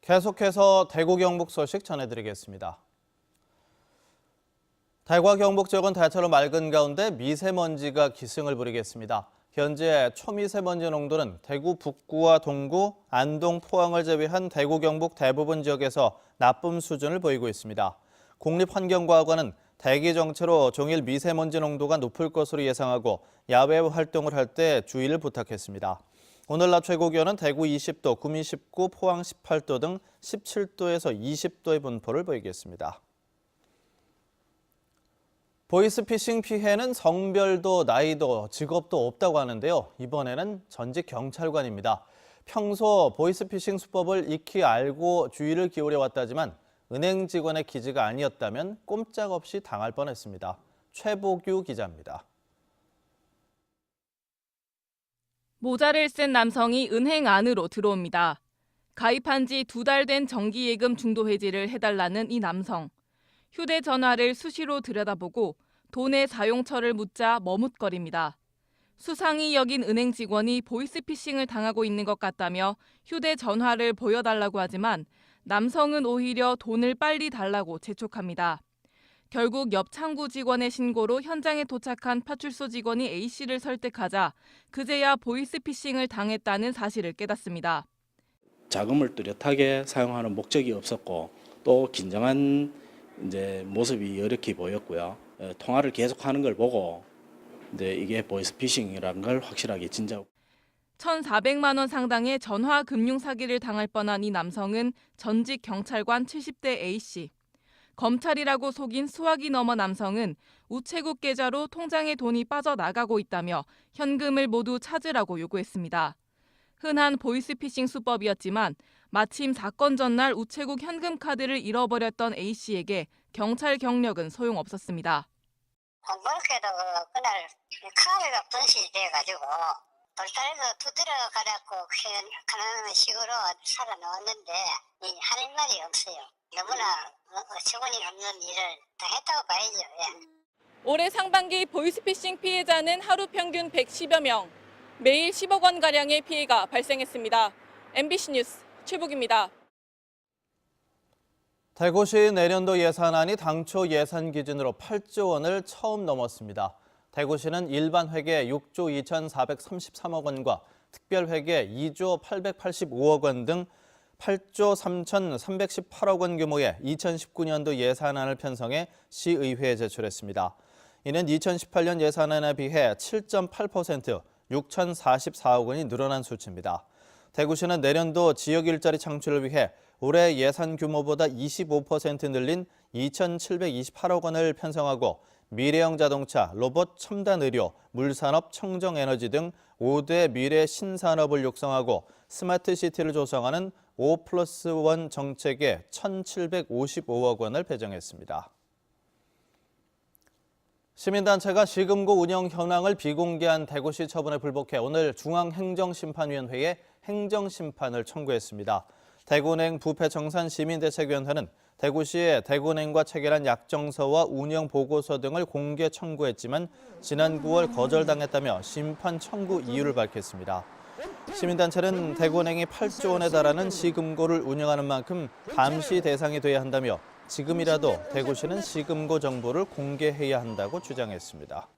계속해서 대구 경북 소식 전해드리겠습니다. 대구와 경북 지역은 대체로 맑은 가운데 미세먼지가 기승을 부리겠습니다. 현재 초미세먼지 농도는 대구 북구와 동구, 안동, 포항을 제외한 대구 경북 대부분 지역에서 나쁨 수준을 보이고 있습니다. 국립환경과학원은 대기 정체로 종일 미세먼지 농도가 높을 것으로 예상하고 야외 활동을 할 때 주의를 부탁했습니다. 오늘 낮 최고 기온은 대구 20도, 구미 19, 포항 18도 등 17도에서 20도의 분포를 보이겠습니다. 보이스피싱 피해는 성별도 나이도 직업도 없다고 하는데요. 이번에는 전직 경찰관입니다. 평소 보이스피싱 수법을 익히 알고 주의를 기울여 왔다지만 은행 직원의 기지가 아니었다면 꼼짝없이 당할 뻔했습니다. 최보규 기자입니다. 모자를 쓴 남성이 은행 안으로 들어옵니다. 가입한 지 두 달 된 정기예금 중도 해지를 해달라는 이 남성. 휴대전화를 수시로 들여다보고 돈의 사용처를 묻자 머뭇거립니다. 수상이 여긴 은행 직원이 보이스피싱을 당하고 있는 것 같다며 휴대전화를 보여달라고 하지만 남성은 오히려 돈을 빨리 달라고 재촉합니다. 결국 옆 창구 직원의 신고로 현장에 도착한 파출소 직원이 A씨를 설득하자 그제야 보이스피싱을 당했다는 사실을 깨닫습니다. 자금을 뚜렷하게 사용하는 목적이 없었고 또 긴장한 이제 모습이 여력해 보였고요. 에, 통화를 계속하는 걸 보고 이제 이게 보이스피싱이라는 걸 확실하게 진작 1,400만 원 상당의 전화 금융 사기를 당할 뻔한 이 남성은 전직 경찰관 70대 A씨. 검찰이라고 속인 수학이 넘어 남성은 우체국 계좌로 통장에 돈이 빠져나가고 있다며 현금을 모두 찾으라고 요구했습니다. 흔한 보이스피싱 수법이었지만 마침 사건 전날 우체국 현금 카드를 잃어버렸던 A씨에게 경찰 경력은 소용없었습니다. 공부에다가 그날 카드가 분실이 돼가지고 돌산에서 두드려 가갖고 그런 식으로 살아 나왔는데 이할 말이 없어요. 너무나 어처구니 없는 일을 당했다고 봐야죠. 예. 올해 상반기 보이스피싱 피해자는 하루 평균 110여 명, 매일 10억 원 가량의 피해가 발생했습니다. MBC 뉴스 최복입니다. 대구시 내년도 예산안이 당초 예산 기준으로 8조 원을 처음 넘었습니다. 대구시는 일반 회계 6조 2,433억 원과 특별 회계 2조 885억 원 등 8조 3,318억 원 규모의 2019년도 예산안을 편성해 시의회에 제출했습니다. 이는 2018년 예산안에 비해 7.8% 6,044억 원이 늘어난 수치입니다. 대구시는 내년도 지역 일자리 창출을 위해 올해 예산 규모보다 25% 늘린 2,728억 원을 편성하고 미래형 자동차, 로봇 첨단 의료, 물산업, 청정 에너지 등 5대 미래 신산업을 육성하고 스마트 시티를 조성하는 5 플러스 1 정책에 1,755억 원을 배정했습니다. 시민단체가 시금고 운영 현황을 비공개한 대구시 처분에 불복해 오늘 중앙행정심판위원회에 행정심판을 청구했습니다. 대구은행 부패청산 시민대책위원회는 대구시에 대구은행과 체결한 약정서와 운영 보고서 등을 공개 청구했지만 지난 9월 거절당했다며 심판 청구 이유를 밝혔습니다. 시민단체는 대구은행이 8조 원에 달하는 시금고를 운영하는 만큼 감시 대상이 돼야 한다며 지금이라도 대구시는 시금고 정보를 공개해야 한다고 주장했습니다.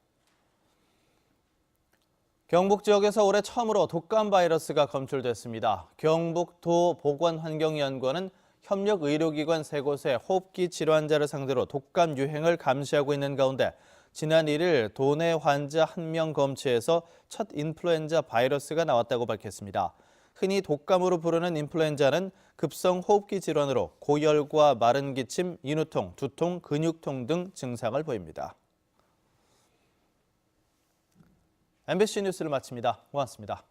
경북 지역에서 올해 처음으로 독감 바이러스가 검출됐습니다. 경북도 보건환경연구원은 협력 의료기관 세 곳의 호흡기 질환자를 상대로 독감 유행을 감시하고 있는 가운데 지난 1일 도내 환자 한명 검체에서 첫 인플루엔자 바이러스가 나왔다고 밝혔습니다. 흔히 독감으로 부르는 인플루엔자는 급성 호흡기 질환으로 고열과 마른 기침, 인후통, 두통, 근육통 등 증상을 보입니다. MBC 뉴스를 마칩니다. 고맙습니다.